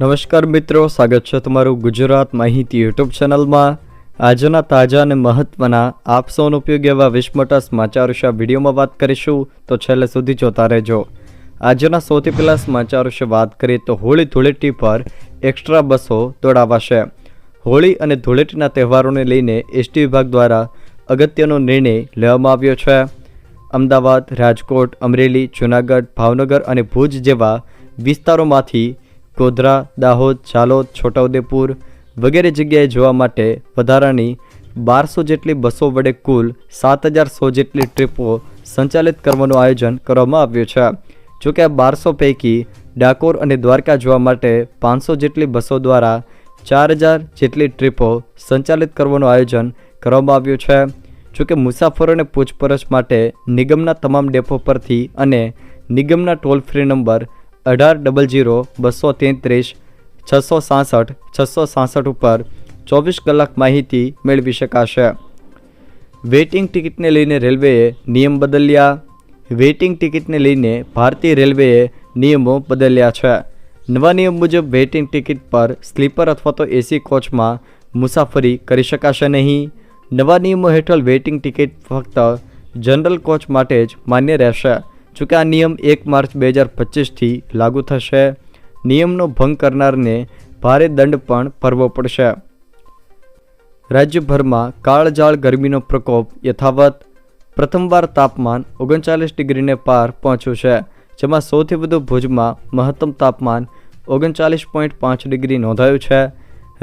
નમસ્કાર મિત્રો, સ્વાગત છે તમારું ગુજરાત માહિતી યુટ્યુબ ચેનલમાં. આજના તાજા અને મહત્વના, આપ સૌનો ઉપયોગ એવા વિશ્વ મોટા સમાચાર વિશે વિડીયોમાં વાત કરીશું, તો છેલ્લે સુધી જોતા રહેજો. આજના સૌથી પહેલા સમાચાર વિશે વાત કરીએ, તો હોળી ધૂળેટી પર એક્સ્ટ્રા બસો દોડાવાશે. હોળી અને ધૂળેટીના તહેવારોને લઈને એસટી વિભાગ દ્વારા અગત્યનો નિર્ણય લેવામાં આવ્યો છે. અમદાવાદ, રાજકોટ, અમરેલી, જૂનાગઢ, ભાવનગર અને ભુજ જેવા વિસ્તારોમાંથી ગોધરા, દાહોદ, ચાલોદ, છોટાઉદેપુર વગેરે જગ્યાએ જોવા માટે વધારાની બારસો જેટલી બસો વડે કુલ સાત હજાર સો જેટલી ટ્રીપો સંચાલિત કરવાનું આયોજન કરવામાં આવ્યું છે. જોકે આ બારસો પૈકી ડાકોર અને દ્વારકા જોવા માટે પાંચસો જેટલી બસો દ્વારા ચાર હજાર જેટલી ટ્રીપો સંચાલિત કરવાનું આયોજન કરવામાં આવ્યું છે. જોકે મુસાફરોને પૂછપરછ માટે નિગમના તમામ ડેપો પરથી અને નિગમના ટોલ ફ્રી નંબર અઢાર ડબલ જીરો બસો તેત્રીસ, છસો સાસઠ છસો સાસઠ ઉપર ચોવીસ કલાક માહિતી મેળવી શકાશે. વેઇટિંગ ટિકિટને લઈને રેલવેએ નિયમ બદલ્યા. વેઇટિંગ ટિકિટને લઈને ભારતીય રેલવેએ નિયમો બદલ્યા છે. નવા નિયમ મુજબ વેઇટિંગ ટિકિટ પર સ્લીપર અથવા તો એસી કોચમાં મુસાફરી કરી શકાશે નહીં. નવા નિયમો હેઠળ વેઇટિંગ ટિકિટ ફક્ત જનરલ કોચ માટે જ માન્ય રહેશે. જોકે આ નિયમ એક માર્ચ બે હજાર પચીસથી લાગુ થશે. નિયમનો ભંગ કરનારને ભારે દંડ પણ ભરવો પડશે. રાજ્યભરમાં કાળજાળ ગરમીનો પ્રકોપ યથાવત. પ્રથમવાર તાપમાન ઓગણચાલીસ ડિગ્રીને પાર પહોંચ્યું છે, જેમાં સૌથી વધુ ભુજમાં મહત્તમ તાપમાન ઓગણચાલીસ પોઈન્ટ પાંચ ડિગ્રી નોંધાયું છે.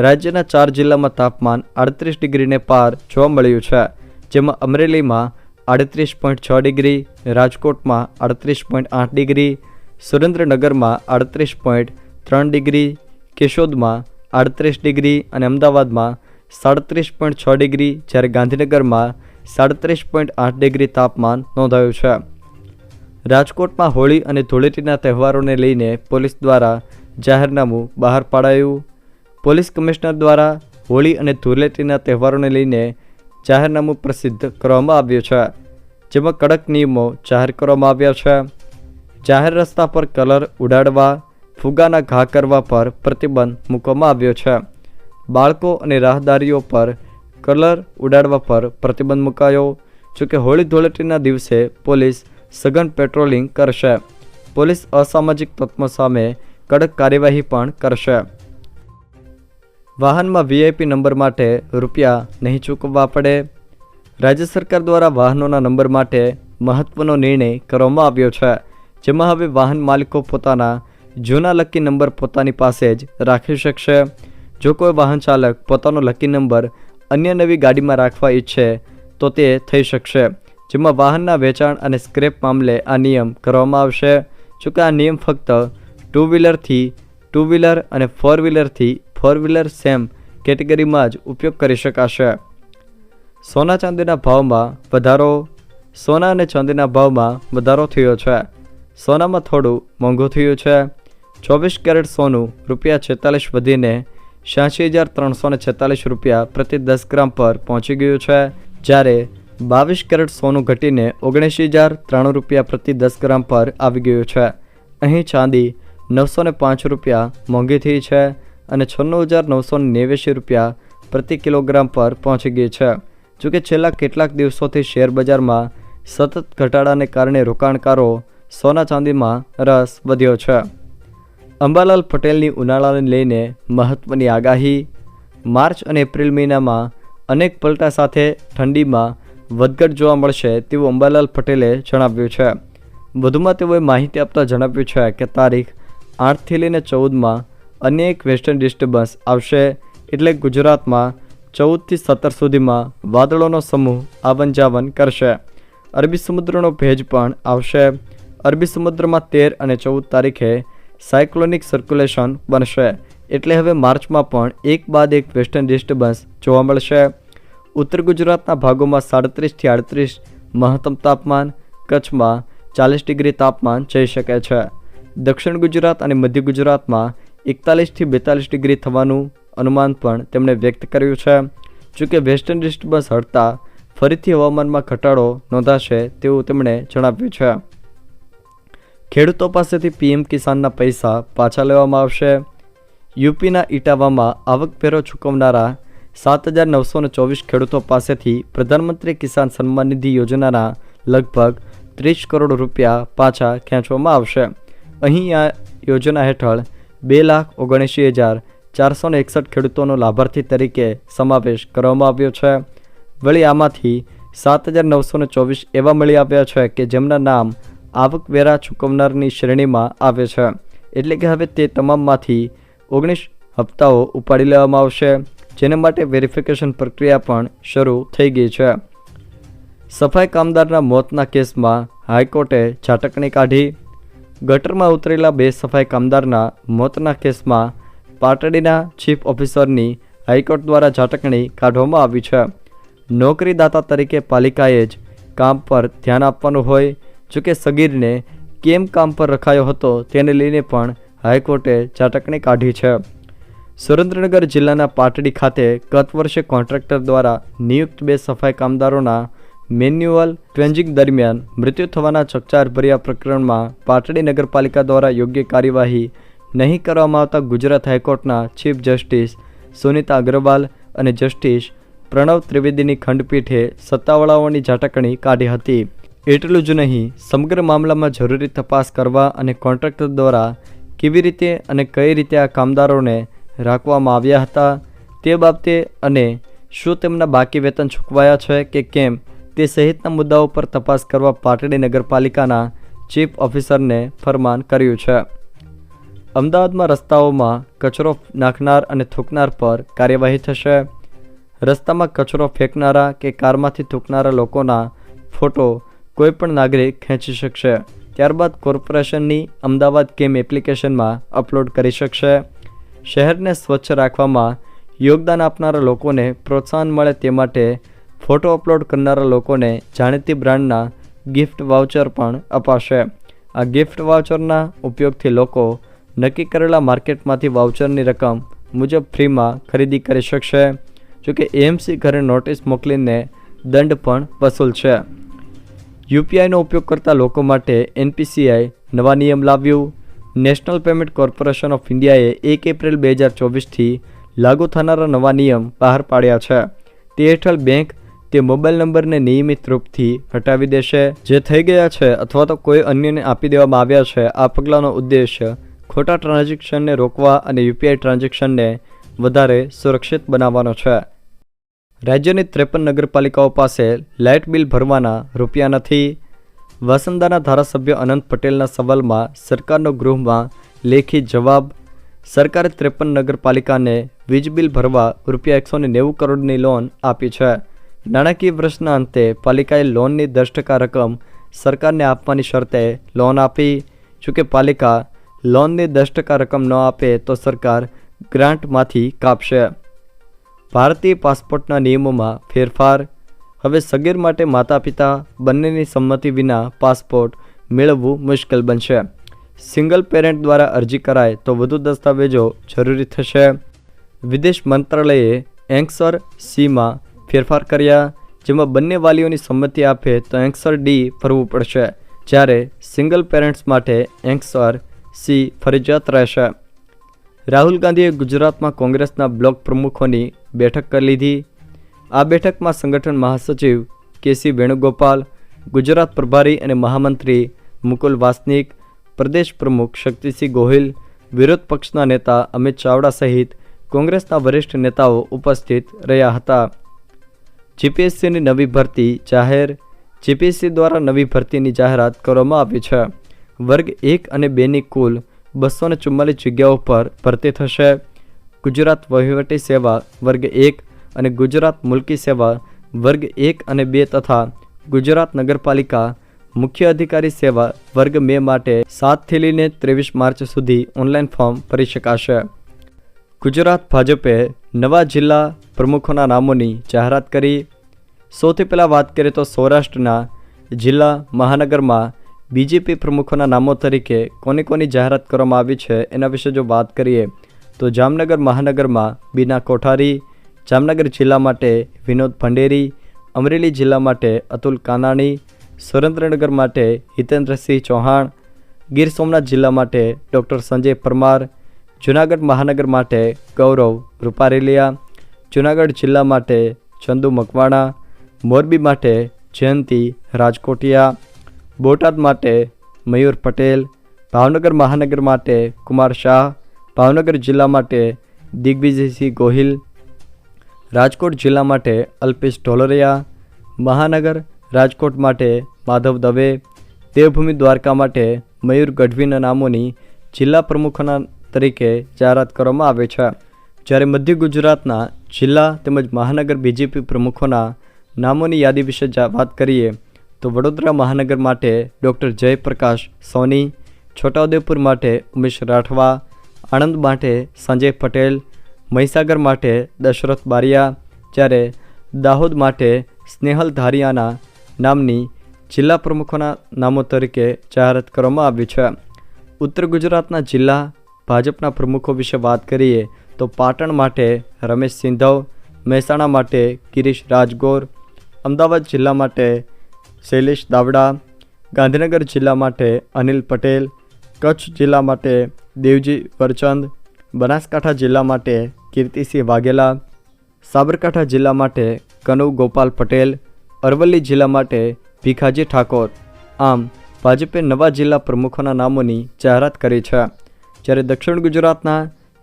રાજ્યના ચાર જિલ્લામાં તાપમાન આડત્રીસ ડિગ્રીને પાર જોવા મળ્યું છે, જેમાં અમરેલીમાં આડત્રીસ પોઈન્ટ છ ડિગ્રી, રાજકોટમાં આડત્રીસ પોઈન્ટ આઠ ડિગ્રી, સુરેન્દ્રનગરમાં આડત્રીસ પોઈન્ટ ત્રણ ડિગ્રી, કેશોદમાં આડત્રીસ ડિગ્રી અને અમદાવાદમાં સાડત્રીસ પોઈન્ટ છ ડિગ્રી, જ્યારે ગાંધીનગરમાં સાડત્રીસ પોઈન્ટ આઠ ડિગ્રી તાપમાન નોંધાયું છે. રાજકોટમાં હોળી અને ધૂળેટીના તહેવારોને લઈને પોલીસ દ્વારા જાહેરનામું બહાર પાડાયું. પોલીસ કમિશનર દ્વારા હોળી અને ધૂળેટીના તહેવારોને લઈને જાહેરનામું પ્રસિદ્ધ કરવામાં આવ્યું છે, જેમાં કડક નિયમો જાહેર કરવામાં આવ્યા છે. જાહેર રસ્તા પર કલર ઉડાડવા, ફુગાના ઘા કરવા પર પ્રતિબંધ મૂકવામાં આવ્યો છે. બાળકો અને રાહદારીઓ પર કલર ઉડાડવા પર પ્રતિબંધ મુકાયો, જોકે હોળી ધૂળેટીના દિવસે પોલીસ સઘન પેટ્રોલિંગ કરશે. પોલીસ અસામાજિક તત્વો સામે કડક કાર્યવાહી પણ કરશે. વાહનમાં વીઆઈપી નંબર માટે રૂપિયા નહીં ચૂકવવા પડે. રાજ્ય સરકાર દ્વારા વાહનોના નંબર માટે મહત્વનો નિર્ણય કરવામાં આવ્યો છે, જેમાં હવે વાહન માલિકો પોતાના જૂના લકી નંબર પોતાની પાસે જ રાખી શકશે. જો કોઈ વાહન ચાલક પોતાનો લકી નંબર અન્ય નવી ગાડીમાં રાખવા ઈચ્છે, તો તે થઈ શકશે, જેમાં વાહનના વેચાણ અને સ્ક્રેપ મામલે આ નિયમ કરવામાં આવશે. જોકે આ નિયમ ફક્ત ટુ વ્હીલરથી ટુ વ્હીલર અને ફોર વ્હીલરથી ફોર વ્હીલર સેમ કેટેગરીમાં જ ઉપયોગ કરી શકાશે. સોના ચાંદીના ભાવમાં વધારો, સોના અને ચાંદીના ભાવમાં વધારો થયો છે. સોનામાં થોડું મોંઘું થયું છે. ચોવીસ કેરેટ સોનું રૂપિયા છેતાલીસ વધીને છ્યાસી હજાર ત્રણસો ને છેતાલીસ રૂપિયા પ્રતિ દસ ગ્રામ પર પહોંચી ગયું છે. જ્યારે બાવીસ કેરેટ સોનું ઘટીને ઓગણીસી હજાર ત્રાણું રૂપિયા પ્રતિ દસ ગ્રામ પર આવી ગયું છે. અહીં ચાંદી નવસો ને પાંચ રૂપિયા મોંઘી થઈ છે. અને છન્નું હજાર નવસો નેવ્યાસી રૂપિયા પ્રતિ કિલોગ્રામ પર પહોંચી ગઈ છે. જોકે છેલ્લા કેટલાક દિવસોથી શેર બજારમાં સતત ઘટાડાને કારણે રોકાણકારો સોના ચાંદીમાં રસ વધ્યો છે. અંબાલાલ પટેલની ઉનાળાને લઈને મહત્ત્વની આગાહી, માર્ચ અને એપ્રિલ મહિનામાં અનેક પલટા સાથે ઠંડીમાં વધઘટ જોવા મળશે તેવું અંબાલાલ પટેલે જણાવ્યું છે. વધુમાં તેઓએ માહિતી આપતા જણાવ્યું છે કે તારીખ આઠથી લઈને ચૌદમાં અન્ય એક વેસ્ટર્ન ડિસ્ટર્બન્સ આવશે એટલે ગુજરાતમાં ચૌદથી સત્તર સુધીમાં વાદળોનો સમૂહ આવન જાવન કરશે. અરબી સમુદ્રનો ભેજ પણ આવશે. અરબી સમુદ્રમાં તેર અને ચૌદ તારીખે સાયક્લોનિક સર્ક્યુલેશન બનશે. એટલે હવે માર્ચમાં પણ એક બાદ એક વેસ્ટર્ન ડિસ્ટર્બન્સ જોવા મળશે. ઉત્તર ગુજરાતના ભાગોમાં સાડત્રીસથી આડત્રીસ મહત્તમ તાપમાન, કચ્છમાં ચાલીસ ડિગ્રી તાપમાન જઈ શકે છે. દક્ષિણ ગુજરાત અને મધ્ય ગુજરાતમાં એકતાલીસથી બેતાલીસ ડિગ્રી થવાનું અનુમાન પણ તેમણે વ્યક્ત કર્યું છે. જોકે વેસ્ટર્ન ડિસ્ટર્બન્સ હટતા ફરીથી હવામાનમાં ઘટાડો નોંધાશે તેવું તેમણે જણાવ્યું છે. ખેડૂતો પાસેથી પીએમ કિસાનના પૈસા પાછા લેવામાં આવશે. યુપીના ઇટાવામાં આવકવેરો ચૂકવનારા સાત હજાર નવસો ને ચોવીસ ખેડૂતો પાસેથી પ્રધાનમંત્રી કિસાન સન્માન નિધિ યોજનાના લગભગ ત્રીસ કરોડ રૂપિયા પાછા ખેંચવામાં આવશે. અહીં આ યોજના હેઠળ બે લાખ ઓગણએંશી હજાર ચારસો ને એકસઠ ખેડૂતોનો લાભાર્થી તરીકે સમાવેશ કરવામાં આવ્યો છે. વળી આમાંથી સાત હજાર નવસો ને ચોવીસ એવા મળી આવ્યા છે કે જેમના નામ આવકવેરા ચૂકવનારની શ્રેણીમાં આવે છે. એટલે કે હવે તે તમામમાંથી ઓગણીસ હપ્તાઓ ઉપાડી લેવામાં આવશે, જેને માટે વેરિફિકેશન પ્રક્રિયા પણ શરૂ થઈ ગઈ છે. સફાઈ કામદારના મોતના કેસમાં હાઈકોર્ટે ઝાટકણી કાઢી ગટરમાં ઉતરેલા બે સફાઈ કામદારના મોતના કેસમાં પાટડીના ચીફ ઓફિસરની હાઈકોર્ટ દ્વારા ઝાટકણી કાઢવામાં આવી છે. નોકરીદાતા તરીકે પાલિકાએ જ કામ પર ધ્યાન આપવાનું હોય, જોકે સગીરને કેમ કામ પર રખાયો હતો તેને લઈને પણ હાઈકોર્ટે ઝાટકણી કાઢી છે. સુરેન્દ્રનગર જિલ્લાના પાટડી ખાતે ગત વર્ષે કોન્ટ્રાક્ટર દ્વારા નિયુક્ત બે સફાઈ કામદારોના મેન્યુઅલ ક્લેન્જિંગ દરમિયાન મૃત્યુ થવાના ચકચારભર્યા પ્રકરણમાં પાટડી નગરપાલિકા દ્વારા યોગ્ય કાર્યવાહી નહીં કરવામાં આવતા ગુજરાત હાઈકોર્ટના ચીફ જસ્ટિસ સુનિતા અગ્રવાલ અને જસ્ટિસ પ્રણવ ત્રિવેદીની ખંડપીઠે સત્તાવાળાઓની ઝાટકણી કાઢી હતી. એટલું જ નહીં, સમગ્ર મામલામાં જરૂરી તપાસ કરવા અને કોન્ટ્રાક્ટર દ્વારા કેવી રીતે અને કઈ રીતે આ કામદારોને રાખવામાં આવ્યા હતા તે બાબતે અને શું તેમના બાકી વેતન ચૂકવાયા છે કે કેમ તે સહિતના મુદ્દાઓ પર તપાસ કરવા પાટડી નગરપાલિકાના ચીફ ઓફિસરને ફરમાન કર્યું છે. અમદાવાદમાં રસ્તાઓમાં કચરો નાખનાર અને થૂંકનાર પર કાર્યવાહી થશે. રસ્તામાં કચરો ફેંકનારા કે કારમાંથી થૂંકનારા લોકોના ફોટો કોઈપણ નાગરિક ખેંચી શકશે. ત્યારબાદ કોર્પોરેશનની અમદાવાદ કેમ એપ્લિકેશનમાં અપલોડ કરી શકશે. શહેરને સ્વચ્છ રાખવામાં યોગદાન આપનારા લોકોને પ્રોત્સાહન મળે તે માટે ફોટો અપલોડ કરનારા લોકોને જાણીતી બ્રાન્ડના ગિફ્ટ વાઉચર પણ અપાશે. આ ગિફ્ટ વાઉચરના ઉપયોગથી લોકો નક્કી કરેલા માર્કેટમાંથી વાઉચરની રકમ મુજબ ફ્રીમાં ખરીદી કરી શકશે જોકે એએમસી ઘરે નોટિસ મોકલીને દંડ પણ વસૂલશે યુપીઆઈનો ઉપયોગ કરતા લોકો માટે એનપીસીઆઈ નવા નિયમ લાવ્યું. નેશનલ પેમેન્ટ કોર્પોરેશન ઓફ ઇન્ડિયાએ એક એપ્રિલ બે હજાર ચોવીસથી લાગુ થનારા નવા નિયમ બહાર પાડ્યા છે. તે હેઠળ બેંક તે મોબાઈલ નંબરને નિયમિત રૂપથી હટાવી દેશે. જે થઈ ગયા છે અથવા તો કોઈ અન્યને આપી દેવામાં આવ્યા છે, આ પગલાંનો ઉદ્દેશ્ય ખોટા ટ્રાન્ઝેક્શનને રોકવા અને યુપીઆઈ ટ્રાન્ઝેક્શનને વધારે સુરક્ષિત બનાવવાનો છે. રાજ્યની ત્રેપન નગરપાલિકાઓ પાસે લાઇટ બિલ ભરવાના રૂપિયા નથી. વાસંદાના ધારાસભ્ય અનંત પટેલના સવાલમાં સરકારનો ગૃહમાં લેખિત જવાબ, સરકારે ત્રેપન નગરપાલિકાને વીજ બિલ ભરવા રૂપિયા એકસો નેવું કરોડની લોન આપી છે. નાણાકીય પ્રશ્ન અંતે પાલિકાએ લોનની દસ ટકા રકમ સરકારને આપવાની શરતે લોન આપી. જોકે પાલિકા લોનની દસ ટકા રકમ ન આપે તો સરકાર ગ્રાન્ટમાંથી કાપશે. ભારતીય પાસપોર્ટના નિયમોમાં ફેરફાર. હવે સગીર માટે માતા પિતા બંનેની સંમતિ વિના પાસપોર્ટ મેળવવું મુશ્કેલ બનશે. સિંગલ પેરેન્ટ દ્વારા અરજી કરાય તો વધુ દસ્તાવેજો જરૂરી થશે. વિદેશ મંત્રાલયે એંક્સર સીમાં ફેરફાર કર્યા, જેમાં બંને વાલીઓની સંમતિ આપે તો એન્સર ડી ભરવું પડશે, જ્યારે સિંગલ પેરેન્ટ્સ માટે એન્સર સી ફરજિયાત રહેશે. રાહુલ ગાંધીએ ગુજરાતમાં કોંગ્રેસના બ્લોક પ્રમુખોની બેઠક કરી લીધી. આ બેઠકમાં સંગઠન મહાસચિવ કેસી વેણુગોપાલ, ગુજરાત પ્રભારી અને મહામંત્રી મુકુલ વાસનિક, પ્રદેશ પ્રમુખ શક્તિસિંહ ગોહિલ, વિરોધ પક્ષના નેતા અમિત ચાવડા સહિત કોંગ્રેસના વરિષ્ઠ નેતાઓ ઉપસ્થિત રહ્યા હતા. જીપીએસસીની નવી ભરતી જાહેર જીપીએસસી દ્વારા નવી ભરતીની જાહેરાત કરવામાં આવી છે. વર્ગ એક અને બેની કુલ બસો ને ચુમ્માલીસ જગ્યાઓ પર ભરતી થશે. ગુજરાત વહીવટી સેવા વર્ગ એક અને ગુજરાત મુલકી સેવા વર્ગ એક અને બે તથા ગુજરાત નગરપાલિકા મુખ્ય અધિકારી સેવા વર્ગ બે માટે સાતથી લઈને ત્રેવીસ માર્ચ સુધી ઓનલાઈન ફોર્મ ભરી શકાશે. ગુજરાત ભાજપે નવા જિલ્લા પ્રમુખોના નામોની જાહેરાત કરી. સૌથી પહેલાં વાત કરીએ તો સૌરાષ્ટ્રના જિલ્લા મહાનગરમાં બીજેપી પ્રમુખોના નામો તરીકે કોની કોની જાહેરાત કરવામાં આવી છે એના વિશે જો વાત કરીએ તો જામનગર મહાનગરમાં બીના કોઠારી, જામનગર જિલ્લા માટે વિનોદ ભંડેરી, અમરેલી જિલ્લા માટે અતુલ કાનાણી, સુરેન્દ્રનગર માટે હિતેન્દ્રસિંહ ચૌહાણ, ગીર સોમનાથ જિલ્લા માટે ડૉક્ટર સંજય પરમાર જૂનાગઢ મહાનગર માટે ગૌરવ રૂપારેલિયા, જૂનાગઢ જિલ્લા માટે ચંદુ મકવાણા, મોરબી માટે જયંતિ રાજકોટિયા, બોટાદ માટે મયુર પટેલ, ભાવનગર મહાનગર માટે કુમાર શાહ, ભાવનગર જિલ્લા માટે દિગ્વિજયસિંહ ગોહિલ, રાજકોટ જિલ્લા માટે અલ્પેશ ઢોલરિયા, મહાનગર રાજકોટ માટે માધવ દવે, દેવભૂમિ દ્વારકા માટે મયુર ગઢવીના નામોની જિલ્લા પ્રમુખોના તરીકે જાહેરાત કરવામાં આવે છે. જ્યારે મધ્ય ગુજરાતના જિલ્લા તેમજ મહાનગર બીજેપી પ્રમુખોના નામોની યાદી વિશે વાત કરીએ, તો વડોદરા મહાનગર માટે ડૉક્ટર જયપ્રકાશ સોની, છોટાઉદેપુર માટે ઉમેશ રાઠવા, આણંદ માટે સંજય પટેલ, મહીસાગર માટે દશરથ બારિયા, જ્યારે દાહોદ માટે સ્નેહલ ધારિયાના નામની જિલ્લા પ્રમુખોના નામો તરીકે જાહેરાત કરવામાં આવી છે. ઉત્તર ગુજરાતના જિલ્લા ભાજપના પ્રમુખો વિશે વાત કરીએ તો પાટણ માટે રમેશ સિંધવ, મહેસાણા માટે ગિરીશ રાજગોર, અમદાવાદ જિલ્લા માટે શૈલેષ દાવડા, ગાંધીનગર જિલ્લા માટે અનિલ પટેલ, કચ્છ જિલ્લા માટે દેવજી વરચંદ, બનાસકાંઠા જિલ્લા માટે કીર્તિસિંહ વાઘેલા, સાબરકાંઠા જિલ્લા માટે કનુ ગોપાલ પટેલ, અરવલ્લી જિલ્લા માટે ભીખાજી ઠાકોર. આમ, ભાજપે નવા જિલ્લા પ્રમુખોના નામોની જાહેરાત કરી છે. જ્યારે દક્ષિણ ગુજરાતના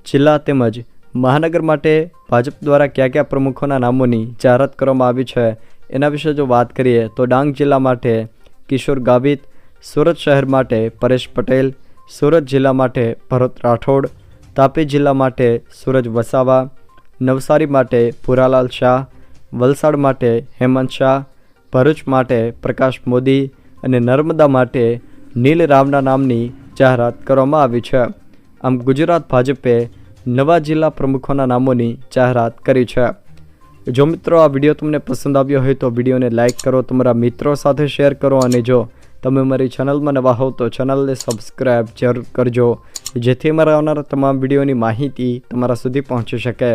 જિલ્લા તેમજ મહાનગર માટે ભાજપ દ્વારા કયા કયા પ્રમુખોના નામોની જાહેરાત કરવામાં આવી છે, એના વિશે જો વાત કરીએ તો ડાંગ જિલ્લા માટે કિશોર ગાવિત, સુરત શહેર માટે પરેશ પટેલ, સુરત જિલ્લા માટે ભરત રાઠોડ, તાપી જિલ્લા માટે સુરજ વસાવા, નવસારી માટે પુરાલાલ શાહ, વલસાડ માટે હેમંત શાહ, ભરૂચ માટે પ્રકાશ મોદી અને નર્મદા માટે નીલ રાવના નામની જાહેરાત કરવામાં આવી છે. આમ ગુજરાત ભાજપે નવા જિલ્લા પ્રમુખોના નામોની જાહેરાત કરી છે. જો મિત્રો આ વીડિયો તમને પસંદ આવ્યો હોય તો વિડીયોને લાઇક કરો, તમારા મિત્રો સાથે શેર કરો અને જો તમે મારી ચેનલમાં નવા હોવ તો ચેનલને સબસ્ક્રાઈબ જરૂર કરજો, જેથી મારા આવનારા તમામ વિડીયોની માહિતી તમારા સુધી પહોંચી શકે.